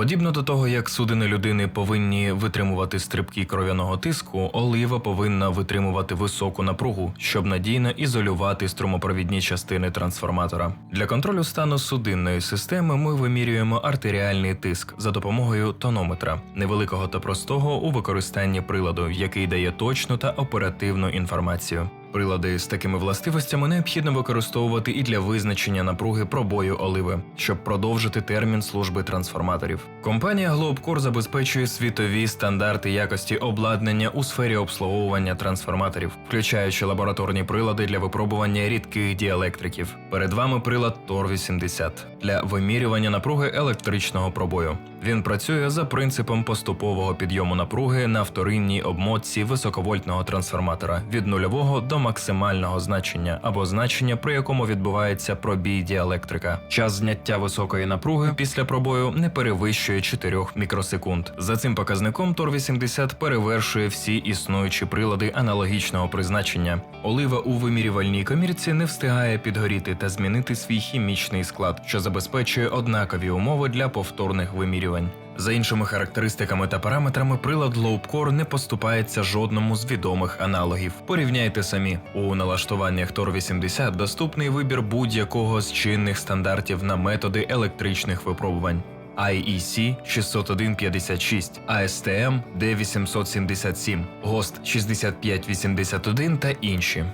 Подібно до того, як судини людини повинні витримувати стрибки кров'яного тиску, олива повинна витримувати високу напругу, щоб надійно ізолювати струмопровідні частини трансформатора. Для контролю стану судинної системи ми вимірюємо артеріальний тиск за допомогою тонометра, невеликого та простого у використанні приладу, який дає точну та оперативну інформацію. Прилади з такими властивостями необхідно використовувати і для визначення напруги пробою оливи, щоб продовжити термін служби трансформаторів. Компанія Globcore забезпечує світові стандарти якості обладнання у сфері обслуговування трансформаторів, включаючи лабораторні прилади для випробування рідких діелектриків. Перед вами прилад TOR-80 для вимірювання напруги електричного пробою. Він працює за принципом поступового підйому напруги на вторинній обмотці високовольтного трансформатора від нульового до максимального значення або значення, при якому відбувається пробій діелектрика. Час зняття високої напруги після пробою не перевищує 4 мікросекунд. За цим показником Тор-80 перевершує всі існуючі прилади аналогічного призначення. Олива у вимірювальній комірці не встигає підгоріти та змінити свій хімічний склад, що забезпечує однакові умови для повторних вимірювань. За іншими характеристиками та параметрами, прилад Globcore не поступається жодному з відомих аналогів. Порівняйте самі. У налаштуваннях Tor 80 доступний вибір будь-якого з чинних стандартів на методи електричних випробувань. IEC 60156, ASTM D877, GOST 6581 та інші.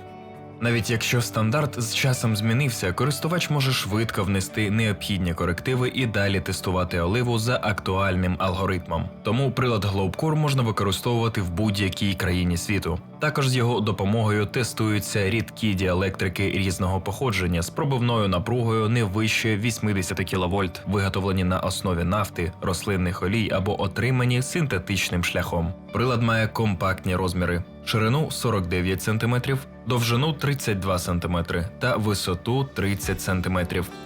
Навіть якщо стандарт з часом змінився, користувач може швидко внести необхідні корективи і далі тестувати оливу за актуальним алгоритмом. Тому прилад Globcore можна використовувати в будь-якій країні світу. Також з його допомогою тестуються рідкі діелектрики різного походження з пробивною напругою не вище 80 кВт, виготовлені на основі нафти, рослинних олій або отримані синтетичним шляхом. Прилад має компактні розміри: ширину 49 см, довжину 32 см та висоту 30 см,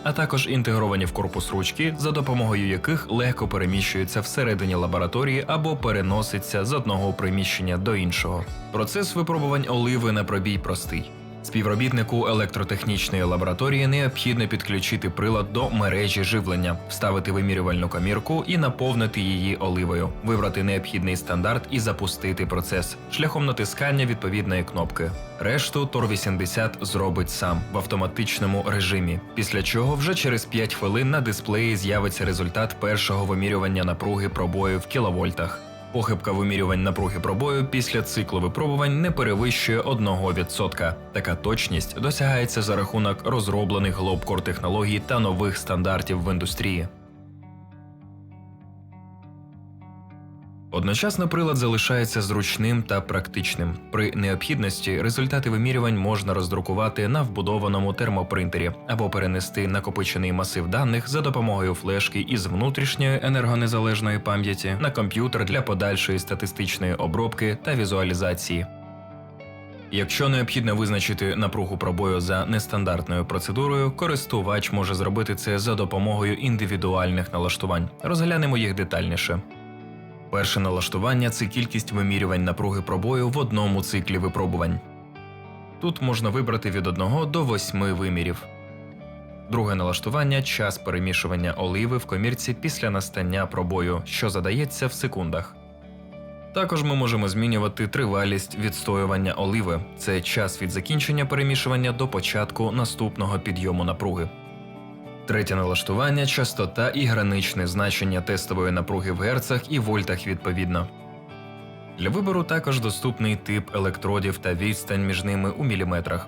а також інтегровані в корпус ручки, за допомогою яких легко переміщується всередині лабораторії або переноситься з одного приміщення до іншого. Процес випробувань оливи на пробій простий. Співробітнику електротехнічної лабораторії необхідно підключити прилад до мережі живлення, вставити вимірювальну комірку і наповнити її оливою, вибрати необхідний стандарт і запустити процес шляхом натискання відповідної кнопки. Решту Тор-80 зробить сам в автоматичному режимі, після чого вже через 5 хвилин на дисплеї з'явиться результат першого вимірювання напруги пробою в кіловольтах. Похибка вимірювань напруги пробою після циклу випробувань не перевищує 1%. Така точність досягається за рахунок розроблених глобкор технологій та нових стандартів в індустрії. Одночасно прилад залишається зручним та практичним. При необхідності результати вимірювань можна роздрукувати на вбудованому термопринтері або перенести накопичений масив даних за допомогою флешки із внутрішньої енергонезалежної пам'яті на комп'ютер для подальшої статистичної обробки та візуалізації. Якщо необхідно визначити напругу пробою за нестандартною процедурою, користувач може зробити це за допомогою індивідуальних налаштувань. Розглянемо їх детальніше. Перше налаштування це кількість вимірювань напруги пробою в одному циклі випробувань. Тут можна вибрати від 1 до 8 вимірів. Друге налаштування час перемішування оливи в комірці після настання пробою, що задається в секундах. Також ми можемо змінювати тривалість відстоювання оливи це час від закінчення перемішування до початку наступного підйому напруги. Третє налаштування частота і граничне значення тестової напруги в герцах і вольтах відповідно. Для вибору також доступний тип електродів та відстань між ними у міліметрах.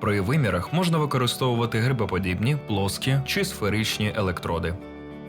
При вимірах можна використовувати грибоподібні, плоскі чи сферичні електроди.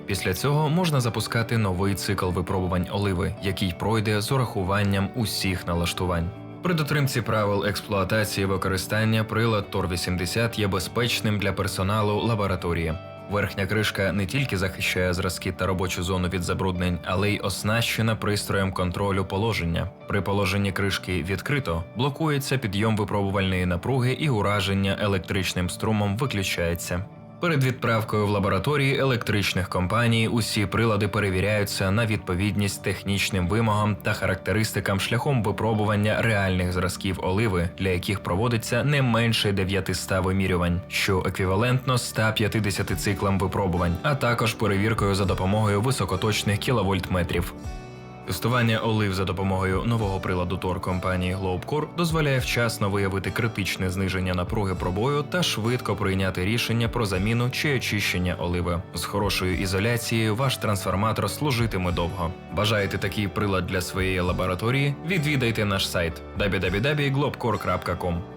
Після цього можна запускати новий цикл випробувань оливи, який пройде з урахуванням усіх налаштувань. При дотримці правил експлуатації використання прилад Тор-80 є безпечним для персоналу лабораторії. Верхня кришка не тільки захищає зразки та робочу зону від забруднень, але й оснащена пристроєм контролю положення. При положенні кришки відкрито блокується підйом випробувальної напруги і ураження електричним струмом виключається. Перед відправкою в лабораторії електричних компаній усі прилади перевіряються на відповідність технічним вимогам та характеристикам шляхом випробування реальних зразків оливи, для яких проводиться не менше 900 вимірювань, що еквівалентно 150 циклам випробувань, а також перевіркою за допомогою високоточних кіловольтметрів. Тестування олив за допомогою нового приладу Тор компанії Globcore дозволяє вчасно виявити критичне зниження напруги пробою та швидко прийняти рішення про заміну чи очищення оливи. З хорошою ізоляцією ваш трансформатор служитиме довго. Бажаєте такий прилад для своєї лабораторії? Відвідайте наш сайт www.globcore.com.